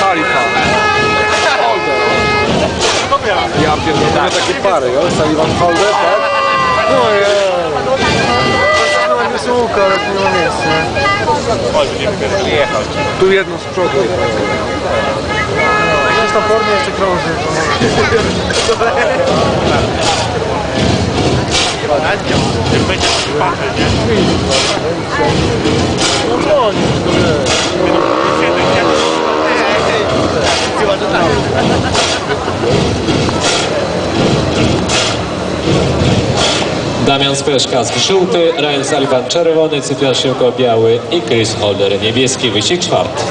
Khalifa. Ja pierdolę, takie pary, jo? Sullivan Holder, tak? No je. No ładnie słucha, ale tu nie ma miejsca. Tu jedno z przodu. Jest tam formie jeszcze krąży. No nie, to nie. Damian Spreszkas żółty, Ryan Sullivan czerwony, Cyprian Szyłko biały i Chris Holder niebieski. Wyścig czwarty.